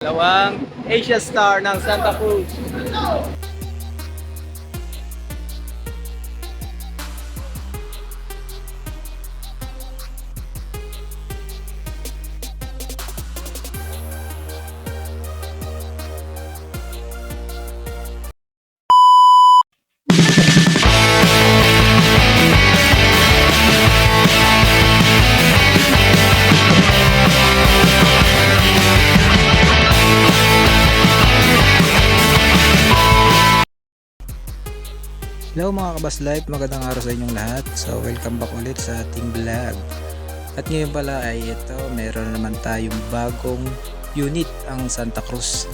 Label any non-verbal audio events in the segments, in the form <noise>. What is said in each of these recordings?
Dalawang Asia Star ng Santa Cruz. Hello mga kabas life, magandang araw sa inyong lahat. So welcome back ulit sa ating vlog. At ngayon pala ay ito, meron na naman tayong bagong unit ang Santa Cruz.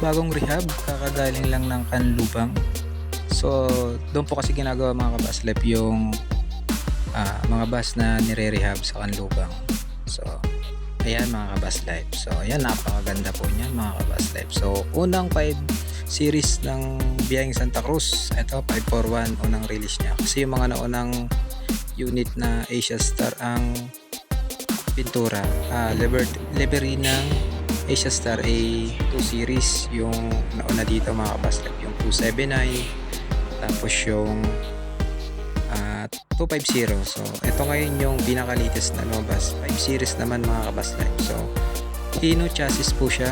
Bagong rehab, kakagaling lang ng Kanlubang. So doon po kasi ginagawa mga kabas life yung ah, mga bus na nire-rehab sa Kanlubang. So ayan mga kabas life. So ayan, napakaganda po niyan mga kabas life. So unang 5 series ng Biyahing Santa Cruz. Ito, 541, unang release niya. Kasi yung mga naunang unit na Asia Star ang pintura. Liver, livery ng Asia Star ay 2 series. Yung nauna dito mga kabaslap, yung 279. Tapos yung ah, 250. So, ito ngayon yung pinaka-latest na lumabas. 5 series naman mga kabaslap. So, Hino chassis po siya.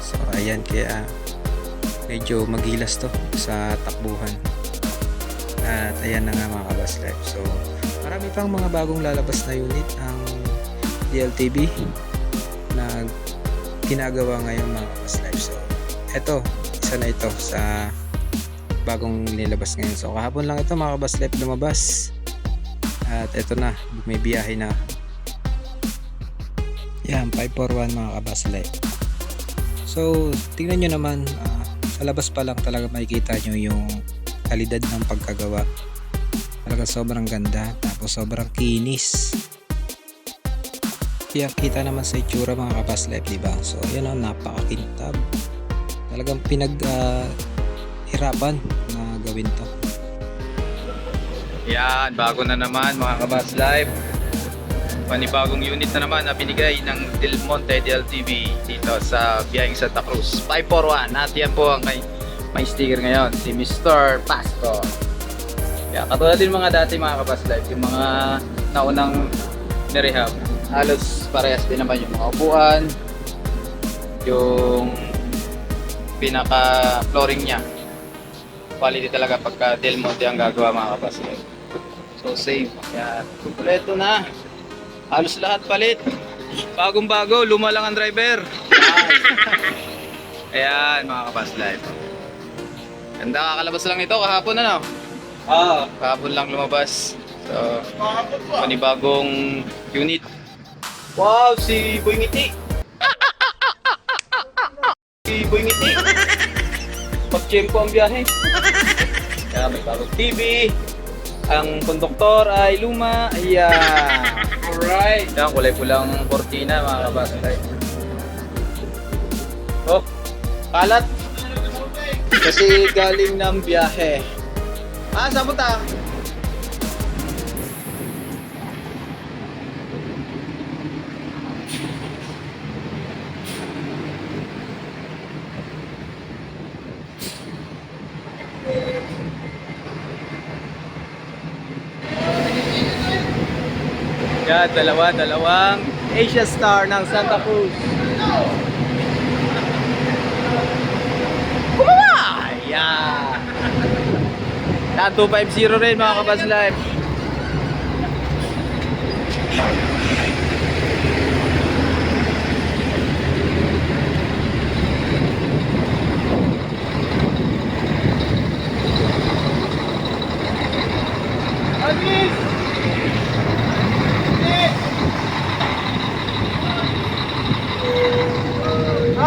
So, ayan, kaya medyo magilas to sa takbuhan. At ayan na nga mga kabas life. So marami pang mga bagong lalabas na unit ang DLTV na ginagawa ngayon mga kabas life. So eto isa na ito sa bagong nilabas ngayon. So kahapon lang ito mga kabas life lumabas. At eto na may biyahe na. Yan 541 mga kabas life. So tingnan nyo naman ah, sa labas pa lang talaga makikita nyo yung kalidad ng pagkagawa. Talaga sobrang ganda tapos sobrang kinis. Kaya kita naman sa itsura mga kapas life diba so yun o napakakintab. Talagang pinag ah, hirapan na gawin to. Yan, bago na naman mga kabas live. Panibagong unit na naman na binigay ng Del Monte DLTV dito sa Biyahing Santa Cruz. 541. At yan po ang may, may sticker ngayon, si Mr. Pastor. Kaya katulad din mga dati mga kabas live, yung mga naunang nirehab. Halos parehas din naman yung mga upuan, yung pinaka-flooring niya. Quality talaga pagka Del Monte ang gagawa mga kabas live. So safe. Yan. Kompleto na. Halos lahat palit. Bagong bago, luma lang ang driver. <laughs> Ayan mga kabas live. Ganda kakalabas lang ito kahapon ano? Ah, kahapon lang lumabas. So, panibagong unit. Wow, si Boy Ngiti. si Boy Ngiti. <laughs> Pag-tempo ang biyahe. Kaya may bagong TV. Ang konduktor ay luma. Ayan. Alright. Yan, kulay pulang kortina mga kabasay. Oh, kalat. Kasi galing ng biyahe. Ah, saan punta? Yan, dalawa, dalawang Asia Star ng Santa Cruz. Kumawa! Yan! Yan, 250 rin mga kabas live.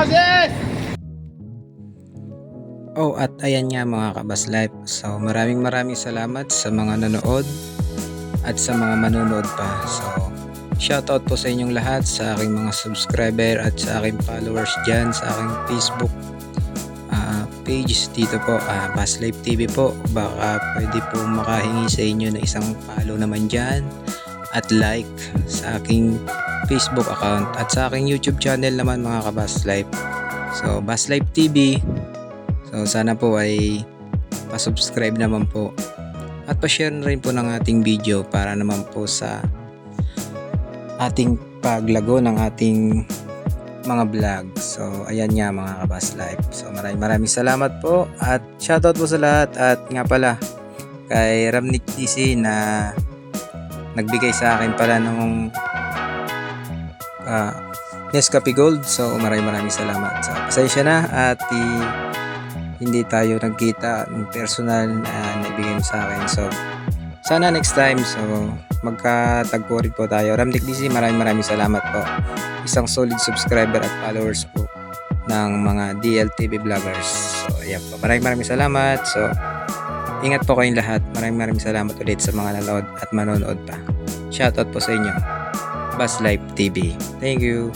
Asis! Oh, at ayan nga mga kabas life. So, maraming maraming salamat sa mga nanood at sa mga manonood pa. So, shoutout po sa inyong lahat, sa aking mga subscriber at sa aking followers dyan, sa aking Facebook ah, page dito po, uh, Bas Life TV po. Baka pwede po makahingi sa inyo ng isang follow naman dyan at like sa aking Facebook account at sa aking YouTube channel naman mga kabas life. So Bus Life TV. So sana po ay pa-subscribe naman po at pa-share na rin po ng ating video para naman po sa ating paglago ng ating mga vlog. So, ayan nga mga kabas life. So, maraming maraming salamat po at shoutout po sa lahat at nga pala kay Ramnik DC na nagbigay sa akin pala ng uh, Nescafe Gold. So, maraming maraming salamat. So, pasensya na at i- hindi tayo nagkita ng personal na naibigay mo sa akin. So, sana next time. So, magkatagpo rin po tayo. Ramnik DC, maraming maraming salamat po. Isang solid subscriber at followers po ng mga DLTV vloggers. So, ayan po. Maraming maraming salamat. So, ingat po kayong lahat. Maraming maraming salamat ulit sa mga nanood at manonood pa. Shoutout po sa inyo. Bus Life TV. Thank you.